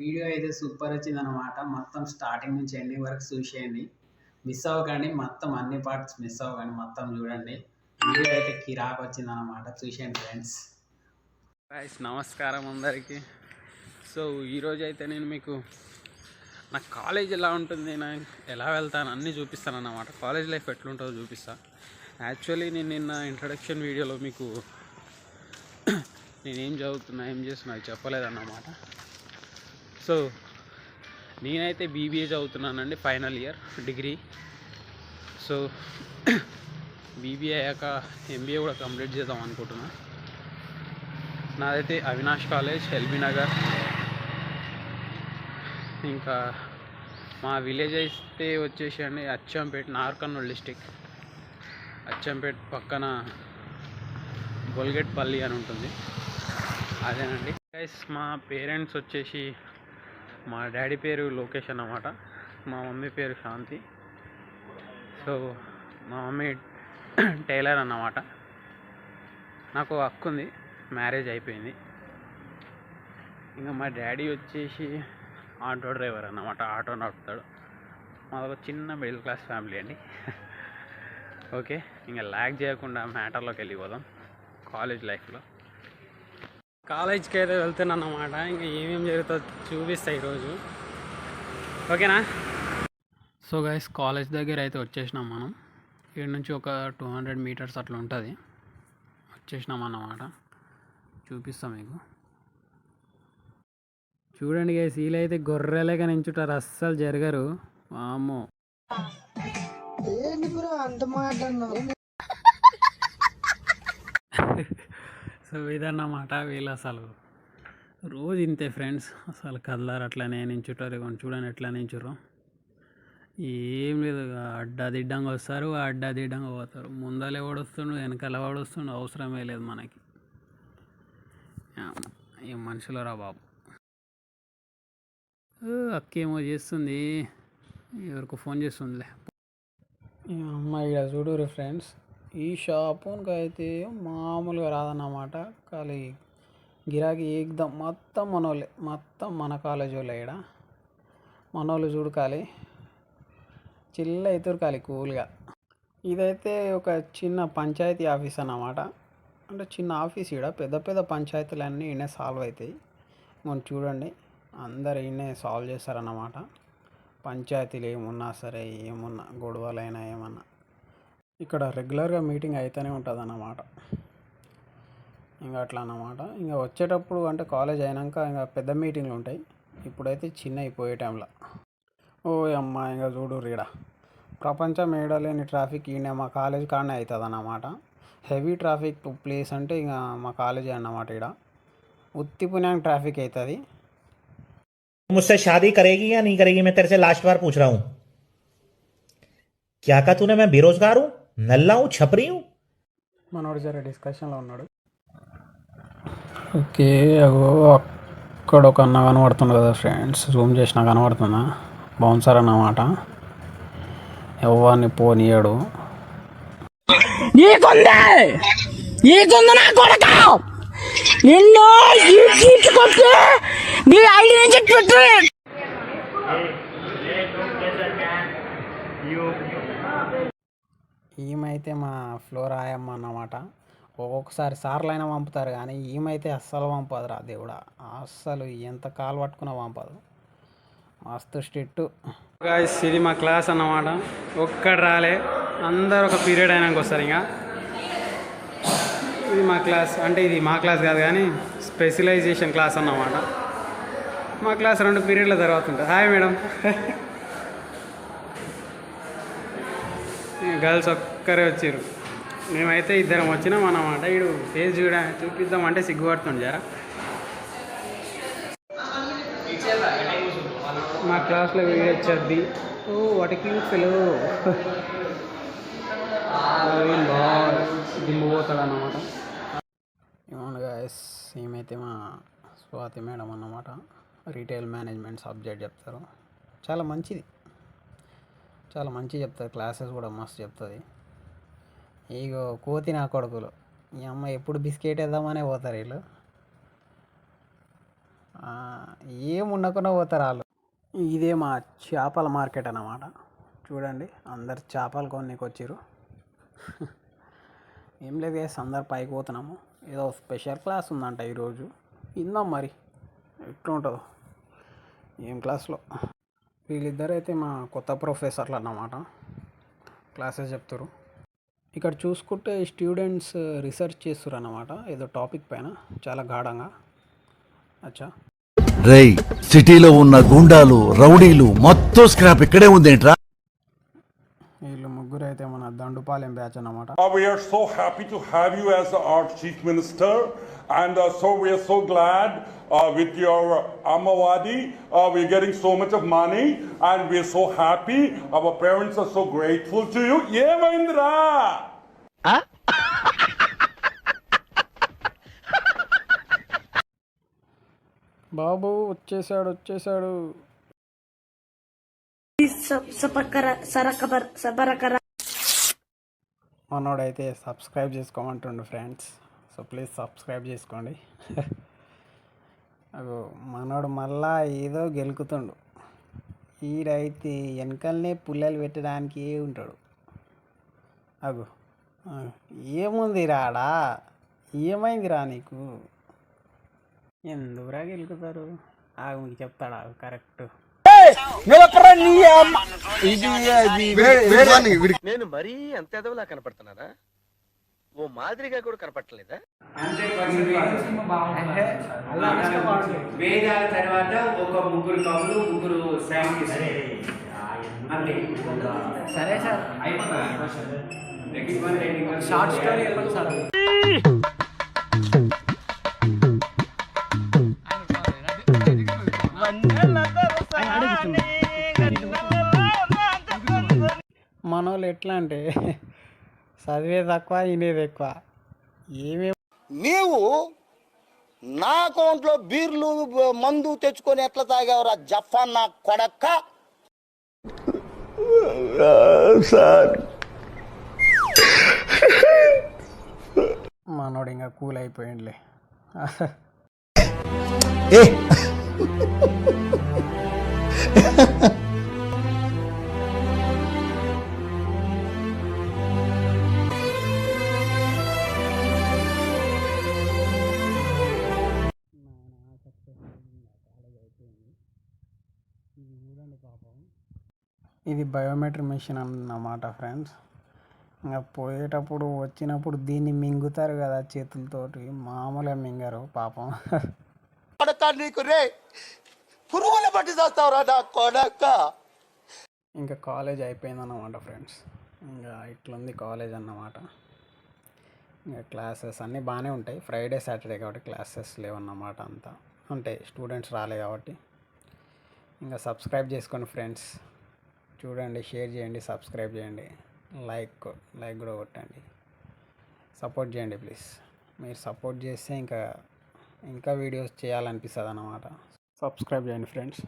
Video అయితే super వచ్చిందనమాట మొత్తం స్టార్టింగ్ నుంచి ఎండింగ్ వరకు చూసేయండి. మిస్ అవ్వకండి మొత్తం అన్ని పార్ట్స్ మిస్ అవ్వకండి మొత్తం చూడండి. వీడియో అయితే కిరాక్ వచ్చిందనమాట చూసేయండి ఫ్రెండ్స్ గైస్ నమస్కారం అందరికీ. సో ఈరోజు అయితే నేను మీకు నా కాలేజ్ ఎలా ఉంటుంది నేను ఎలా వెళ్తాను అన్నీ చూపిస్తాను అన్నమాట కాలేజ్ లైఫ్ ఎట్లుంటుందో చూపిస్తాను యాక్చువల్లీ నేను నిన్న ఇంట్రడక్షన్ వీడియోలో మీకు నేనేం చదువుతున్నా ఏం చేస్తున్నా అది చెప్పలేదన్నమాట. సో నేనైతే BBA చదువుతున్నానండి final year degree. So BBA అయ్యాక ఎంబీఏ కూడా కంప్లీట్ చేద్దాం అనుకుంటున్నా. నాదైతే అవినాష్ కాలేజ్ ఎల్బీ నగర్ ఇంకా మా విలేజ్ అయితే వచ్చేసి అండి అచ్చంపేట నార్కర్నూలు డిస్టిక్ అచ్చంపేట పక్కన బొల్గెట్పల్లి అని ఉంటుంది. అదేనండి. గైస్ మా పేరెంట్స్ వచ్చేసి మా డాడీ పేరు లోకేష్ అన్నమాట. మా మమ్మీ పేరు శాంతి. సో మా మమ్మీ టైలర్ అన్నమాట. నాకు హక్కు ఉంది. మ్యారేజ్ అయిపోయింది. ఇంకా మా డాడీ వచ్చేసి ఆటో డ్రైవర్ అన్నమాట. ఆటో నడుపుతాడు. మాదొక చిన్న మిడిల్ క్లాస్ ఫ్యామిలీ అండి. ఓకే ఇంకా ల్యాక్ చేయకుండా మ్యాటర్లోకి వెళ్ళిపోదాం. కాలేజ్ లైఫ్లో. కాలేజ్కి అయితే వెళ్తున్నాను అన్నమాట ఇంకా ఏమేమి జరుగుతుందో చూపిస్తాయి ఈరోజు. ఓకేనా? సో గైస్ కాలేజ్ దగ్గర అయితే వచ్చేసినాం మనం. ఇక్కడ నుంచి ఒక టూ హండ్రెడ్ మీటర్స్ అట్లా ఉంటుంది. వచ్చేసినాం అన్నమాట. చూపిస్తాం మీకు. చూడండి గైస్ వీళ్ళు అయితే గొర్రెలేక నించుంటారు. అస్సలు జరగరు. వామ్మో. సో ఇదన్నమాట వీళ్ళు అసలు రోజు ఇంతే ఫ్రెండ్స్. అసలు కదలారు అట్లనే నించుంటారు ఇవ్వండి చూడండి ఎట్లా నించుర్రు ఏం లేదు ఇక వస్తారు అడ్డా దిడ్డంగా పోతారు. ముందలే ఓడొస్తుండు వెనకాల ఓడొస్తుండు అవసరమే లేదు మనకి. ఈ మనుషులు రా బాబు. అక్కేమో చేస్తుంది. ఎవరికో ఫోన్ చేస్తుందిలే. అమ్మాయి ఇక్కడ చూడు ఫ్రెండ్స్. ఈ షాపుకి అయితే మామూలుగా రాదన్నమాట. ఖాళీ గిరాకీ ఏకదం మొత్తం మనోళ్ళే మొత్తం మన కాలేజ్ వాళ్ళే ఇక్కడ మనోళ్ళు చూడు ఖాళీ చిల్ల అవుతారు ఖాళీ కూల్గా. ఇదైతే ఒక చిన్న పంచాయతీ ఆఫీస్ అన్నమాట. అంటే చిన్న ఆఫీస్ ఇక్కడ పెద్ద పెద్ద పంచాయతీలన్నీ ఈయనే సాల్వ్ అవుతాయి మనం చూడండి. అందరు ఈయనే సాల్వ్ చేస్తారన్నమాట. పంచాయతీలు ఏమున్నా సరే ఏమున్నా గొడవలైనా ఏమన్నా. ఇక్కడ రెగ్యులర్గా మీటింగ్ అయితేనే ఉంటుంది అన్నమాట ఇంకా అట్లా అన్నమాట ఇంకా వచ్చేటప్పుడు అంటే కాలేజ్ అయినాక ఇంకా పెద్ద మీటింగ్లు ఉంటాయి ఇప్పుడైతే చిన్న అయిపోయే టైంలో ఓ అమ్మ ఇంకా చూడు రీడ ప్రపంచం ఏడలేని ట్రాఫిక్ ఈయన మా కాలేజ్ కాడనే అవుతుంది అన్నమాట హెవీ ట్రాఫిక్ ప్లేస్ అంటే ఇంకా మా కాలేజీ అన్నమాట ఇక్కడ ఉత్తి పుణ్యానికి ట్రాఫిక్ అవుతుంది मुझसे शादी करेगी या नहीं करेगी मैं तेरे से लास्ट बार पूछ रहा हूं क्या कहा तूने मैं बेरोजगार हूं నల్లావు చపరియం మనోడు జర డిస్కషన్లో ఉన్నాడు. ఓకే అగో అక్కడ ఒక అన్న కనబడుతుంది కదా ఫ్రెండ్స్. జూమ్ చేసినా కనబడుతుందా? బౌన్సర్ అన్నమాట ఎవరిని పోనీయాడు. నిన్ను నీ ఐడి నుంచి అయితే మా ఫ్లోర్ ఆయమ్మ అన్నమాట ఒక్కొక్కసారి సార్లు అయినా పంపుతారు కానీ ఈమైతే అస్సలు పంపదురా దేవుడా. అస్సలు ఎంత కాలు పట్టుకున్నా పంపదు. మస్తు స్ట్రిక్ట్. ఇది మా క్లాస్ అన్నమాట. ఒక్కడు రాలే. అందరు ఒక పీరియడ్ అయినాక వస్తారు ఇంకా. ఇది మా క్లాస్ అంటే ఇది మా క్లాస్ కాదు కానీ స్పెషలైజేషన్ క్లాస్ అన్నమాట. మా క్లాస్ రెండు పీరియడ్ల తర్వాత ఉంటుంది. హాయ్ మేడం గర్ల్స్ ఒక్కరే వచ్చారు మేమైతే ఇద్దరం వచ్చినాం అన్నమాట. వీడు ఫేస్ చూడ చూపిద్దామంటే సిగ్గుపడుతుంది జరా. మా క్లాస్లో వీడియో వచ్చేది. ఓ వాటికి ఫెలో. బాగా దిమ్మిపోతాడు అన్నమాట. ఏమన్నా గాయస్ ఏమైతే మా స్వాతి మేడం అన్నమాట. రీటైల్ మేనేజ్మెంట్ సబ్జెక్ట్ చెప్తారు. చాలా మంచిది. చాలా మంచిగా చెప్తుంది క్లాసెస్ కూడా మస్తు చెప్తుంది. ఇగో కోతి నా కొడుకులు. ఈ అమ్మ ఎప్పుడు బిస్కెట్ వేద్దామనే పోతారు వీళ్ళు. ఏముండకుండా పోతారు వాళ్ళు. ఇదే మా చేపల మార్కెట్ అన్నమాట. చూడండి అందరు చేపలు కొన్నికి వచ్చారు ఏం లేదు guys, అందరు పైకి పోతున్నాము. ఏదో స్పెషల్ క్లాస్ ఉందంట ఈరోజు. ఇందాం మరి ఎట్లుంటుందో. ఏం క్లాస్లో వీళ్ళిద్దరు అయితే మా కొత్త ప్రొఫెసర్లు అన్నమాట క్లాసెస్ చెప్తారు ఇక్కడ చూసుకుంటే స్టూడెంట్స్ రీసెర్చ్ చేస్తారు అన్నమాట ఏదో టాపిక్ పైన. చాలా గాఢంగా. అచ్చా. రేయ్ సిటీలో ఉన్న గుండాలు రౌడీలు మొత్తం స్క్రాప్ ఇక్కడే ఉందేంట్రా? వీళ్ళు ముగ్గురు అయితే మన దండుపాలెం బ్యాచ్ అన్నమాట. We are so happy to have you as chief minister, and uh, so we are so glad uh, with your uh, Amawadi. Uh, we're getting so much of money, and we are so happy. Our parents are so grateful to you. Yeah, Mahindra. బాబు వచ్చేసాడు వచ్చేసాడు మనోడైతే subscribe చేసుకోమంటుండు friends so please subscribe చేసుకోండి. అగో మనోడు మళ్ళా ఏదో గెలుకుతుండు. ఈడైతే వెనకల్నే పుల్లలు పెట్టడానికి ఉంటాడు. అగో ఏముంది రాడా ఏమైందిరా నీకు? ఎందుకురా గెలుకుతారు? ఆగు మీకు చెప్తాడా? కరెక్ట్. నిలకడ నీ అమ్మ? ఇది ఇది. నేను మరీ అంత ఎదవలా కనపడుతున్నారా ఓ మాదిరిగా కూడా కనపడలేదా వేదాల తర్వాత ఒక ముగ్గురు కవులు ముగ్గురు సైంటిస్ట్ అంతే. సరే సార్. Short story sir. మనోళ్ళు ఎట్లా అంటే చదివేది తక్కువ వినేది ఎక్కువ. ఏమేమి నీవు నా అకౌంట్లో బీర్లు మందు తెచ్చుకొని ఎట్లా తాగావురా? జఫాన్ నా కొడక్క. మనోడు ఇంకా కూల్ అయిపోయిండ్లే. ఏ. బయోమెట్రిక్ మెషిన్ అన్నమాట ఫ్రెండ్స్. ఇంకా పోయేటప్పుడు వచ్చినప్పుడు దీన్ని మింగుతారు కదా చేతులతోటి. మామూలుగా మింగారు పాపం. కొడక నీకు రే! పురుగులు పట్టి చేస్తావురా నా కొడక్క ఇంకా కాలేజ్ అయిపోయిందన్నమాట ఫ్రెండ్స్. ఇంకా ఇట్లుంది కాలేజ్ అన్నమాట. ఇంకా క్లాసెస్ అన్నీ బాగానే ఉంటాయి. ఫ్రైడే సాటర్డే కాబట్టి క్లాసెస్ లేవన్నమాట అంతా. అంటే స్టూడెంట్స్ రాలే కాబట్టి. ఇంకా సబ్స్క్రైబ్ చేసుకోండి ఫ్రెండ్స్. చూడండి షేర్ చేయండి సబ్స్క్రైబ్ చేయండి. లైక్ లైక్ కూడా కొట్టండి. సపోర్ట్ చేయండి ప్లీజ్. మీరు సపోర్ట్ చేస్తే ఇంకా ఇంకా వీడియోస్ చేయాలనిపిస్తుంది అన్నమాట సబ్స్క్రైబ్ చేయండి ఫ్రెండ్స్.